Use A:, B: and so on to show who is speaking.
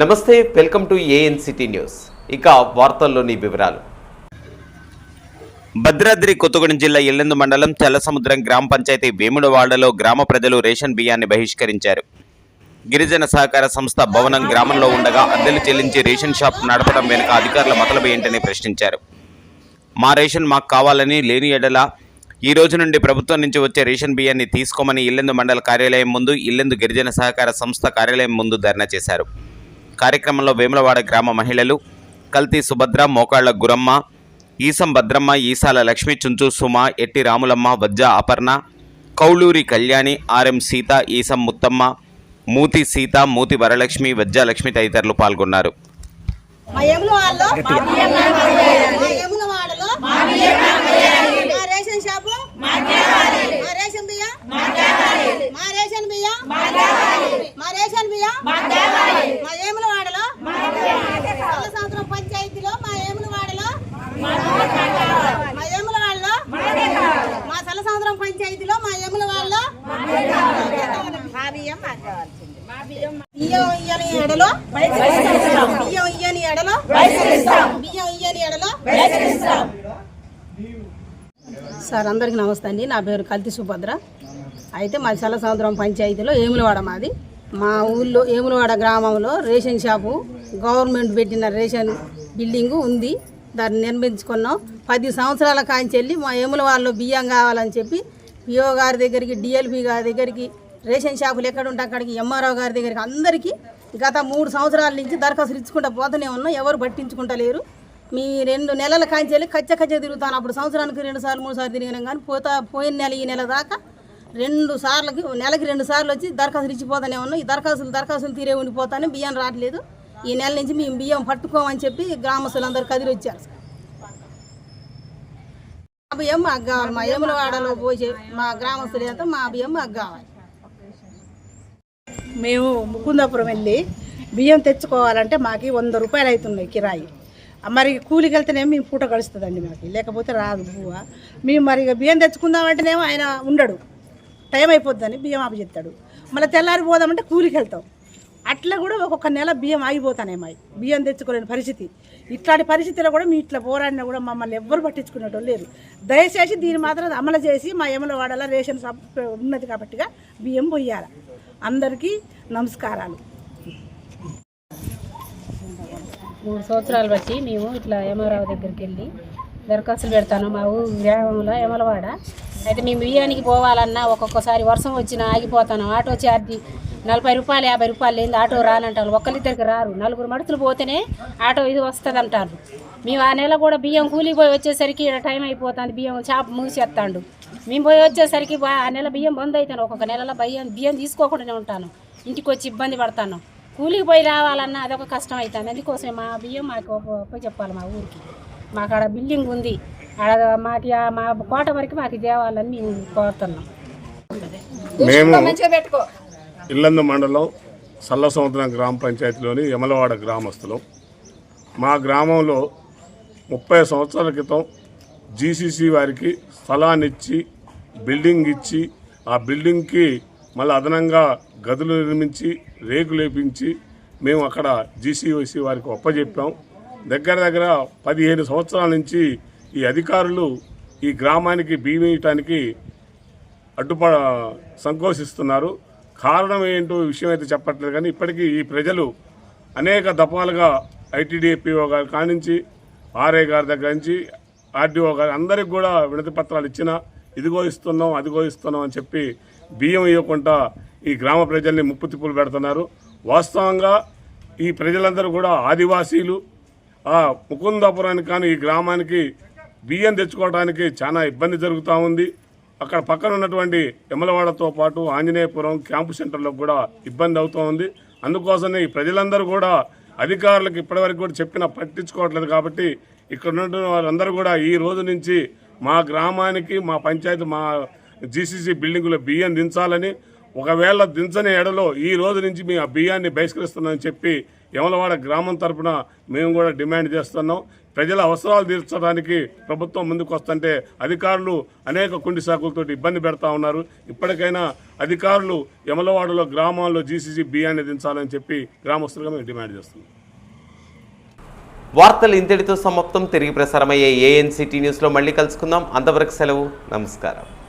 A: నమస్తే welcome to AN city news. ఇక వార్తల్లోని వివరాలు. భద్రాద్రి కొత్తగూడెం జిల్లా ఎల్లెందు మండలం చల్లసముద్రం గ్రామ పంచాయతీ వేముడవాడలో గ్రామ ప్రజలు రేషన్ బియ్యాన్ని బహిష్కరించారు. గిరిజన సహకార సంస్థ భవనం గ్రామంలో ఉండగా అద్దెలు చెల్లించి రేషన్ షాప్ నడపడం వెనుక అధికారుల మతలబు ఏంటని ప్రశ్నించారు. మా రేషన్ మాకు కావాలని లేని ఎడల ఈ రోజు నుండి ప్రభుత్వం నుంచి వచ్చే రేషన్ బియ్యాన్ని తీసుకోమని ఇల్లెందు మండల కార్యాలయం ముందు ఇల్లెందు గిరిజన సహకార సంస్థ కార్యాలయం ముందు ధర్నా చేశారు. కార్యక్రమంలో వేములవాడ గ్రామ మహిళలు కల్తీ సుభద్ర మోకాళ్ళ గురమ్మ ఈసం భద్రమ్మ ఈసాల లక్ష్మి చుంచు సుమ ఎట్టి రాములమ్మ వజ్జ అపర్ణ కౌలూరి కళ్యాణి ఆర్ఎం సీత ఈసం ముత్తమ్మ మూతి సీత మూతి వరలక్ష్మి వజ్జ లక్ష్మి తదితరులు పాల్గొన్నారు
B: మా యమున వాళ్ళలో మా యమున వాడలో మా రేషన్ షాపు మా రేషన్ బియ్యం మా రేషన్ బియ్యం మా రేషన్ బియ్యం మా యమున వాడలో పల్ల సంవత్సరం పంచాయతీలో మా యమున వాడలో మా యమున వాడలో మా సల సంవత్సరం పంచాయతీలో మా ఎముల వాళ్ళ బియ్యం ఇయ్యని ఎడలో బియ్యం ఇయ్యని ఎడలో బియ్యం ఇయ్యని ఎడలో
C: సార్ అందరికీ నమస్తే అండి. నా పేరు కల్తి సుభద్ర. అయితే మా చల్ల సముద్రం పంచాయతీలో ఏములవాడ మాది. మా ఊళ్ళో ఏములవాడ గ్రామంలో రేషన్ షాపు గవర్నమెంట్ పెట్టిన రేషన్ బిల్డింగు ఉంది. దాన్ని నిర్మించుకున్నాం. పది సంవత్సరాల కాంచెల్లి మా ఏములవాడలో బియ్యం కావాలని చెప్పి పిఓ గారి దగ్గరికి డిఎల్పి గారి దగ్గరికి రేషన్ షాపులు ఎక్కడుంటే అక్కడికి ఎంఆర్ఓ గారి దగ్గరికి అందరికీ గత మూడు సంవత్సరాల నుంచి దరఖాస్తులు ఇచ్చుకుంటూ పోతూనే ఉన్నాం. ఎవరు పట్టించుకుంటలేరు. మీ రెండు నెలల కాంచెల్లి కచ్చ కచ్చ తిరుగుతాను. అప్పుడు సంవత్సరానికి రెండు సార్లు మూడు సార్లు తిరిగినాం కానీ పోతా పోయిన నెల ఈ నెల దాకా రెండు సార్లకి నెలకి రెండు సార్లు వచ్చి దరఖాస్తులు ఇచ్చిపోతానే ఉన్నాం. ఈ దరఖాస్తులు దరఖాస్తులు తీరే ఉండిపోతానే బియ్యం రావట్లేదు. ఈ నెల నుంచి మేము బియ్యం పట్టుకోమని చెప్పి గ్రామస్తులందరూ కదిలి వచ్చారు బియ్యం మాకు కావాలి. మా ఏముల వాడలో పోసే మా గ్రామస్తులు ఎంత మా బియ్యం మాకు కావాలి.
B: మేము ముకుందాపురం వెళ్ళి బియ్యం తెచ్చుకోవాలంటే మాకు వంద రూపాయలు అవుతున్నాయి కిరాయి. మరి కూలికి వెళ్తేనేమో మేము పూట గడుస్తుందండి మాకు. లేకపోతే రాదు బువ్వ. మేము మరి ఇక బియ్యం తెచ్చుకుందామంటేనేమో ఆయన ఉండడు. టైం అయిపోద్దని బియ్యం ఆపి చెప్తాడు. మళ్ళీ తెల్లారి పోదామంటే కూలికి వెళ్తాం. అట్లా కూడా ఒక్కొక్క నెల బియ్యం ఆగిపోతానే మావి బియ్యం తెచ్చుకోలేని పరిస్థితి. ఇట్లాంటి పరిస్థితిలో కూడా మీ ఇట్లా పోరాడినా కూడా మమ్మల్ని ఎవ్వరు పట్టించుకునేటోళ్ళు లేరు. దయచేసి దీన్ని మాత్రం అమలు చేసి మా ఎమల వాడాల రేషన్ షాప్ ఉన్నది కాబట్టిగా బియ్యం పొయ్యాల. అందరికీ నమస్కారాలు.
C: మూడు సంవత్సరాలు బట్టి మేము ఇట్లా యమరావు దగ్గరికి వెళ్ళి దరఖాస్తులు పెడతాను. మా ఊరు గ్రామంలో ఎమలవాడ అయితే మేము బియ్యానికి పోవాలన్నా ఒక్కొక్కసారి వర్షం వచ్చినా ఆగిపోతాను. ఆటో ఛార్జీ నలభై రూపాయలు యాభై రూపాయలు లేదు ఆటో రానంటారు. ఒక్కరిద్దరికి రారు. నలుగురు మడుతులు పోతేనే ఆటో ఇది వస్తుంది అంటారు మేము ఆ నెల కూడా బియ్యం కూలికి పోయి వచ్చేసరికి టైం అయిపోతుంది. బియ్యం చేప మూసేస్తాడు మేము పోయి వచ్చేసరికి బా- ఆ నెల బియ్యం బంద్ అవుతాను ఒక్కొక్క నెలలో బియ్యం బియ్యం తీసుకోకుండానే ఉంటాను. ఇంటికి వచ్చి ఇబ్బంది పడతాను. కూలికి పోయి రావాలన్నా అదొక కష్టం అవుతుంది అందుకోసమే మా బియ్యం మాకు పోయి చెప్పాలి మా ఊరికి. మాకు ఆడ బిల్డింగ్ ఉంది. ఆడ మాకు ఆ- మా కోట వరకు మాకు తేవాలని మేము కోరుతున్నాం.
D: మేము ఇల్లందు మండలం సల్ల సముద్రం గ్రామ పంచాయతీలోని యమలవాడ గ్రామస్తులం. మా గ్రామంలో ముప్పై సంవత్సరాల క్రితం జీసీసీ వారికి స్థలాన్ని ఇచ్చి బిల్డింగ్ ఇచ్చి ఆ బిల్డింగ్కి మళ్ళీ అదనంగా గదులు నిర్మించి రేకులు వేపించి మేము అక్కడ జీసీఓసి వారికి ఒప్పజెప్పాం. దగ్గర దగ్గర పదిహేను సంవత్సరాల నుంచి ఈ అధికారులు ఈ గ్రామానికి బీమీయటానికి అడ్డుప సంకోచిస్తున్నారు. కారణం ఏంటో విషయం అయితే చెప్పట్లేదు. కానీ ఇప్పటికీ ఈ ప్రజలు అనేక దఫాలుగా ఐటీడీఏపీఓ గారి కానించి ఆర్ఏ గారి దగ్గర నుంచి ఆర్డీఓ గారి అందరికి కూడా వినతి పత్రాలు ఇచ్చినా ఇదిగో ఇస్తున్నాం అదిగో ఇస్తున్నాం అని చెప్పి బియ్యం ఇవ్వకుండా ఈ గ్రామ ప్రజల్ని ముప్పు తిప్పులు పెడుతున్నారు. వాస్తవంగా ఈ ప్రజలందరూ కూడా ఆదివాసీలు ముకుందాపురానికి కానీ ఈ గ్రామానికి బియ్యం తెచ్చుకోవడానికి చాలా ఇబ్బంది జరుగుతూ ఉంది. అక్కడ పక్కన ఉన్నటువంటి ఎమలవాడతో పాటు ఆంజనేయపురం క్యాంపు సెంటర్లో కూడా ఇబ్బంది అవుతూ ఉంది. అందుకోసమే ఈ ప్రజలందరూ కూడా అధికారులకు ఇప్పటివరకు కూడా చెప్పినా పట్టించుకోవట్లేదు కాబట్టి ఇక్కడ ఉన్న వారందరూ కూడా ఈ రోజు నుంచి మా గ్రామానికి మా పంచాయతీ మా జీసీసీ బిల్డింగులో బియ్యం దించాలని ఒకవేళ దించని ఎడలో ఈ రోజు నుంచి మీ ఆ బియ్యాన్ని బహిష్కరిస్తున్నామని చెప్పి యమలవాడ గ్రామం తరఫున మేము కూడా డిమాండ్ చేస్తున్నాం. ప్రజల అవసరాలు తీర్చడానికి ప్రభుత్వం ముందుకు వస్తుంటే అధికారులు అనేక కుండి సాకులతో ఇబ్బంది పెడతా ఉన్నారు. ఇప్పటికైనా అధికారులు యమలవాడలో గ్రామాల్లో జీసీసీ బియ్యాన్ని దించాలని చెప్పి గ్రామస్తులుగా మేము డిమాండ్ చేస్తున్నాం.
E: వార్తలు ఇంతటితో సమాప్తం. తిరిగి ప్రసారమయ్యే ఏఎన్సిటీ న్యూస్లో మళ్ళీ కలుసుకుందాం. అంతవరకు సెలవు. నమస్కారం.